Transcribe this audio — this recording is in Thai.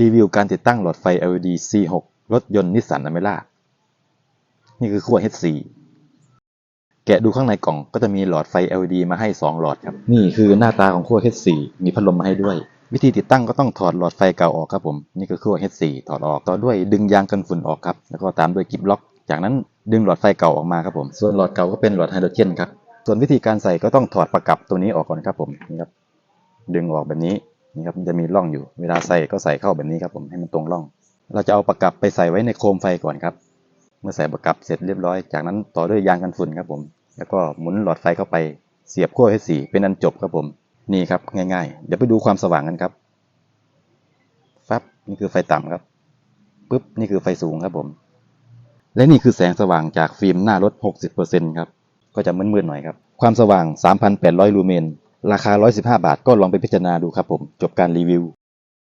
รีวิวการติดตั้งหลอดไฟ LED C6 รถยนต์นิสสันอเมร่า นี่คือขั้ว H4 แกะดูข้างในกล่องก็จะมีหลอดไฟ LED มาให้ 2 หลอดครับ นี่คือหน้าตาของขั้ว H4 มีพัดลมมาให้ด้วย วิธีติดตั้งก็ต้องถอดหลอดไฟเก่าออกครับผม นี่คือขั้ว H4 ถอดออก ต่อด้วยดึงยางกันฝุ่นออกครับ แล้วก็ตามด้วยกิบล็อก จากนั้นดึงหลอดไฟเก่าออกมาครับผม ส่วนหลอดเก่าก็เป็นหลอดไฮโดรเจนครับ ส่วนวิธีการใส่ก็ต้องถอดประกับตัวนี้ออกก่อนครับผม นี่ครับ ดึงออกแบบนี้ นี่ครับมันจะมีร่องอยู่ เวลาใส่ก็ใส่เข้าแบบนี้ครับผมให้มันตรงร่อง เราจะเอาประกับไปใส่ไว้ในโคมไฟก่อนครับ เมื่อใส่ประกับเสร็จเรียบร้อย จากนั้นต่อด้วยยางกันฝุ่นครับผม แล้วก็หมุนหลอดไฟเข้าไป เสียบขั้วให้สีเป็นอันจบครับผม นี่ครับง่ายๆ เดี๋ยวไปดูความสว่างกันครับฟับนี่คือไฟต่ำครับปุ๊บนี่คือไฟสูงครับผม และนี่คือแสงสว่างจากฟิล์มหน้ารถ 60%ครับ ก็จะมืดๆหน่อยครับ ความสว่าง 3,800 ลูเมน ราคา 115 บาทก็ลองไปพิจารณาดูครับผม จบการรีวิว